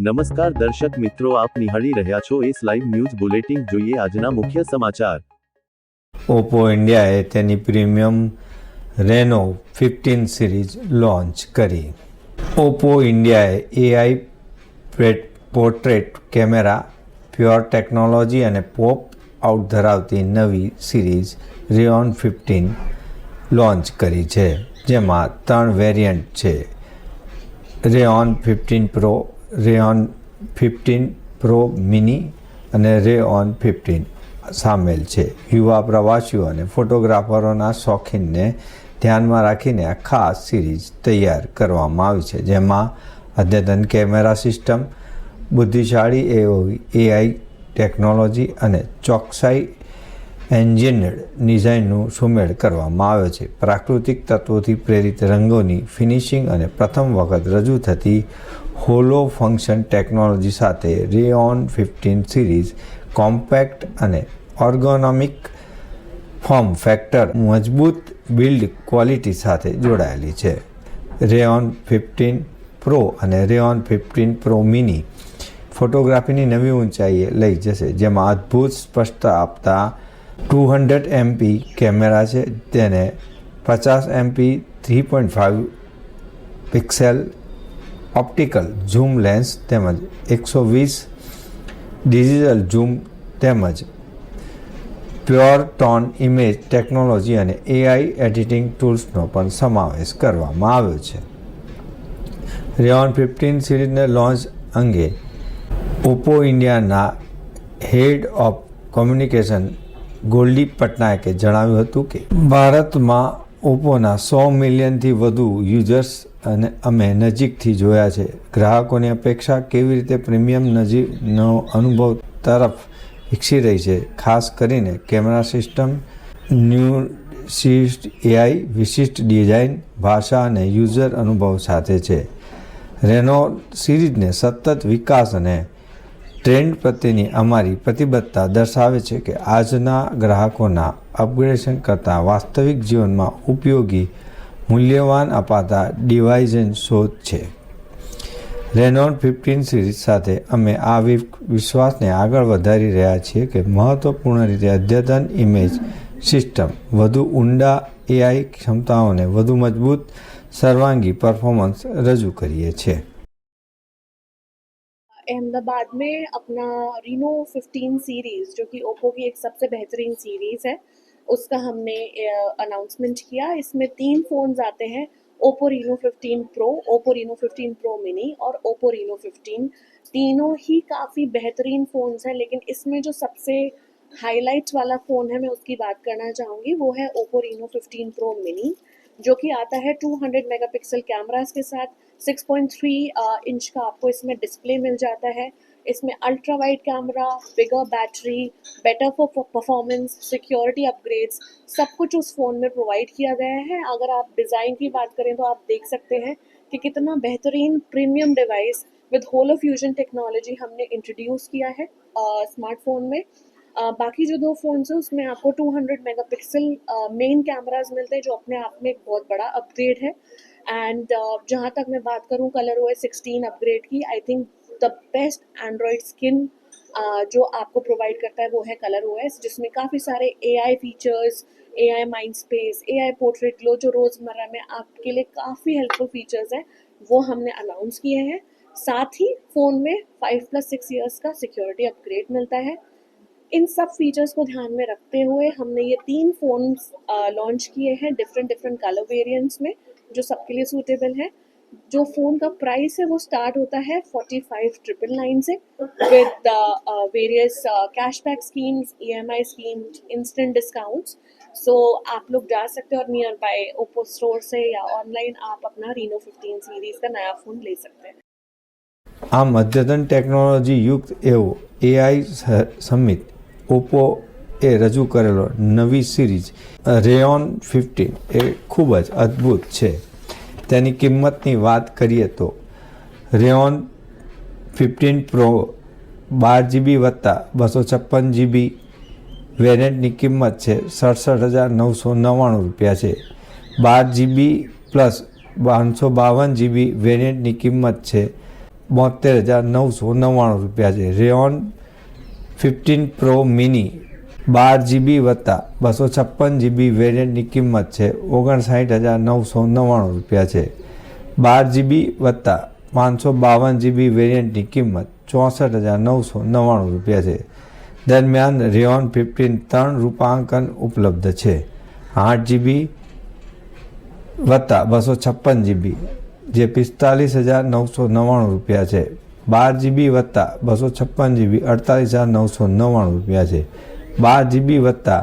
નમસ્કાર દર્શક મિત્રો, આપ નિહાળી રહ્યા છો એસ લાઈવ ન્યૂઝ બુલેટિન. જોઈએ આજના મુખ્ય સમાચાર. ઓપ્પો ઇન્ડિયાએ તેની premium Reno fifteen series launch કરી. ઓપ્પો ઇન્ડિયાએ AI portrait camera, pure technology અને પોપ આઉટ ધરાવતી નવી સિરીઝ રિયોન ફિફ્ટીન લોન્ચ કરી છે. જેમાં ત્રણ વેરિયન્ટ છે. Reno fifteen pro Reno fifteen pro mini અને રે ઓન ફિફ્ટીન સામેલ છે. યુવા પ્રવાસીઓ અને ફોટોગ્રાફરોના શોખીનને ધ્યાનમાં રાખીને આ ખાસ સિરીઝ તૈયાર કરવામાં આવી છે, જેમાં અદ્યતન કેમેરા સિસ્ટમ, બુદ્ધિશાળી એઆઈ ટેકનોલોજી અને ચોકસાઈ એન્જિનિયર્ડ ડિઝાઇનનું સુમેળ કરવામાં આવ્યો છે. પ્રાકૃતિક તત્વોથી પ્રેરિત રંગોની ફિનિશિંગ અને પ્રથમ વખત રજૂ થતી હોલો ફંક્શન ટેકનોલોજી સાથે રેઓન ફિફ્ટીન સિરીઝ, કોમ્પેક્ટ અને ઓર્ગોનોમિક ફોર્મ ફેક્ટર મજબૂત બિલ્ડ ક્વોલિટી સાથે જોડાયેલી છે. રેઓન ફિફ્ટીન પ્રો અને રેઓન ફિફ્ટીન પ્રો મિની ફોટોગ્રાફીની નવી ઊંચાઈએ લઈ જશે, જેમાં અદ્ભુત સ્પષ્ટતા આપતા ટુ હંડ્રેડ એમપી કેમેરા છે, તેને પચાસ MP three point five pixel optical zoom lens તેમજ એકસો વીસ ડિજિટલ ઝૂમ તેમજ પ્યોર ટોન ઇમેજ ટેકનોલોજી અને એઆઈ એડિટિંગ ટૂલ્સનો પણ સમાવેશ કરવામાં આવ્યો છે. રેઓન ફિફ્ટીન સિરીઝને લોન્ચ અંગે ઓપ્પો ઇન્ડિયાના હેડ ઓફ કોમ્યુનિકેશન ગોલ્ડી પટનાયકે જણાવ્યું હતું કે, ભારતમાં ઓપ્પોના સો મિલિયનથી વધુ યુઝર્સ અને અમે નજીકથી જોયા છે. ગ્રાહકોની અપેક્ષા કેવી રીતે પ્રીમિયમ નજીકનો અનુભવ તરફ વિકસી રહી છે, ખાસ કરીને camera system new shift AI, વિશિષ્ટ ડિઝાઇન, ભાષા અને યુઝર અનુભવ સાથે છે. રેનો સિરીઝને સતત વિકાસ અને ટ્રેન્ડ પ્રત્યેની અમારી પ્રતિબદ્ધતા દર્શાવે છે કે આજના ગ્રાહકોના અપગ્રેડેશન કરતાં વાસ્તવિક જીવનમાં ઉપયોગી મૂલ્યવાન અપાતા ડિવાઇઝન શોધ છે. રેનોન ફિફ્ટીન સિરીઝ સાથે અમે આ વિશ્વાસને આગળ વધારી રહ્યા છીએ કે મહત્વપૂર્ણ રીતે અદ્યતન ઇમેજ સિસ્ટમ વધુ ઊંડા એઆઈ ક્ષમતાઓને વધુ મજબૂત, સર્વાંગી પરફોર્મન્સ રજૂ કરીએ છીએ. अहमदाबाद में अपना रीनो 15 सीरीज़ जो कि ओप्पो की एक सबसे बेहतरीन सीरीज़ है, उसका हमने अनाउंसमेंट किया। इसमें तीन फ़ोन्स आते हैं Oppo Reno 15 pro Oppo Reno 15 pro mini और ओप्पो रीनो 15 तीनों ही काफ़ी बेहतरीन फ़ोन्स हैं, लेकिन इसमें जो सबसे हाईलाइट वाला फ़ोन है, मैं उसकी बात करना चाहूँगी, वो है ओप्पो रीनो 15 प्रो मिनी जो कि आता है 200 मेगापिक्सल कैमरास के साथ। 6.3 इंच का आपको इसमें डिस्प्ले मिल जाता है। इसमें ultra wide camera bigger battery better for performance security upgrades सब कुछ उस फ़ोन में प्रोवाइड किया गया है। अगर आप डिज़ाइन की बात करें तो आप देख सकते हैं कि कितना बेहतरीन premium device with holo fusion technology हमने इंट्रोड्यूस किया है स्मार्टफ़ोन में। Uh, बाकी जो दो फ़ोन्स हैं उसमें आपको 200 मेगापिक्सल मेन कैमराज मिलते हैं जो अपने आप में एक बहुत बड़ा अपग्रेड है। एंड uh, जहाँ तक मैं बात करूँ colour O S sixteen upgrade की I think the best Android skin जो आपको प्रोवाइड करता है वो है कलर ओ एस जिसमें काफ़ी सारे A I features A I mind space A I portrait लो जो रोज़मर्रा में आपके लिए काफ़ी हेल्पफुल फीचर्स हैं वो हमने अनाउंस किए हैं। साथ ही फ़ोन में फाइव प्लस सिक्स ईयर्स का सिक्योरिटी अपग्रेड मिलता है। इन सब फीचर्स को ध्यान में रखते हुए हमने ये तीन फ़ोन लॉन्च किए हैं डिफरेंट डिफरेंट कलर वेरिएंट्स में। जो सबके लिए सूटेबल है जो फ़ोन का प्राइस है वो स्टार्ट होता है फोर्टी फाइव ट्रिपल नाइन से with various cashback schemes E M I scheme instant discounts so आप लोग जा सकते हैं और नियर बाय ओप्पो स्टोर से या ऑनलाइन आप अपना रीनो फिफ्टीन सीरीज़ का नया फ़ोन ले सकते हैं આમ અદ્યતન ટેકનોલોજી યુક્ત એવો એઆઈ સમિત ઓપ્પો એ રજૂ કરેલો નવી સિરીઝ રેઓન ફિફ્ટીન એ ખૂબ જ અદ્ભુત છે. તેની કિંમતની વાત કરીએ તો રેઓન ફિફ્ટીન પ્રો બાર જીબી વત્તા બસો છપ્પન જીબી વેરિયન્ટની કિંમત છે સડસઠ હજાર નવસો નવ્વાણું રૂપિયા છે. બાર જીબી પ્લસ પાંચસો બાવન જીબી વેરિયન્ટની કિંમત છે બોતેર હજાર નવસો નવ્વાણું રૂપિયા છે. રેઓન ફિફ્ટીન પ્રો મિની બાર જીબી વત્તા બસો છપ્પન જીબી વેરિયન્ટની કિંમત છે. ઓગણસાઠ હજાર નવસો નવ્વાણું રૂપિયા છે. બાર જીબી વત્તા પાંચસો બાવન જીબી વેરિયન્ટની કિંમત ચોસઠ હજાર નવસો નવ્વાણું રૂપિયા છે. દરમિયાન રેઓન ફિફ્ટીન ત્રણ રૂપાંકન ઉપલબ્ધ છે. આઠ જીબી વત્તા બસો છપ્પન જીબી જે પિસ્તાલીસ હજાર નવસો નવ્વાણું રૂપિયા છે. બાર જીબી વત્તા બસો છપ્પન જીબી અડતાલીસ હજાર નવસો નવ્વાણું રૂપિયા છે. બાર જીબી વત્તા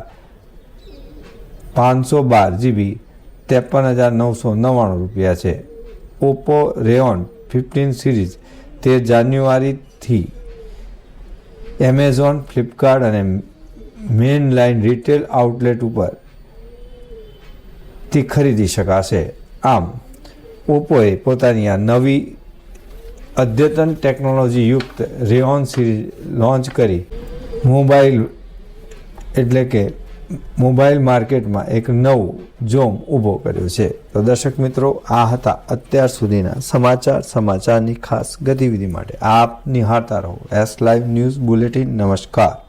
પાંચસો બાર જીબી ત્રેપન હજાર નવસો નવ્વાણું રૂપિયા છે. ઓપ્પો રેઓન ફિફ્ટીન સિરીઝ તે જાન્યુઆરીથી એમેઝોન ફ્લિપકાર્ટ અને મેઇન લાઇન રિટેલ આઉટલેટ ઉપરથી ખરીદી શકાશે. આમ ઓપ્પોએ પોતાની આ નવી અદ્યતન ટેકનોલોજીયુક્ત રેઓન સિરીઝ લોન્ચ કરી મોબાઈલ એટલે કે મોબાઈલ માર્કેટમાં એક નવું જોમ ઊભો કર્યો છે. તો દર્શક મિત્રો, આ હતા અત્યાર સુધીના સમાચાર, સમાચારની ખાસ ગતિવિધિ માટે. આપ નિહાળતા રહો. એસ લાઈવ ન્યૂઝ બુલેટિન નમસ્કાર.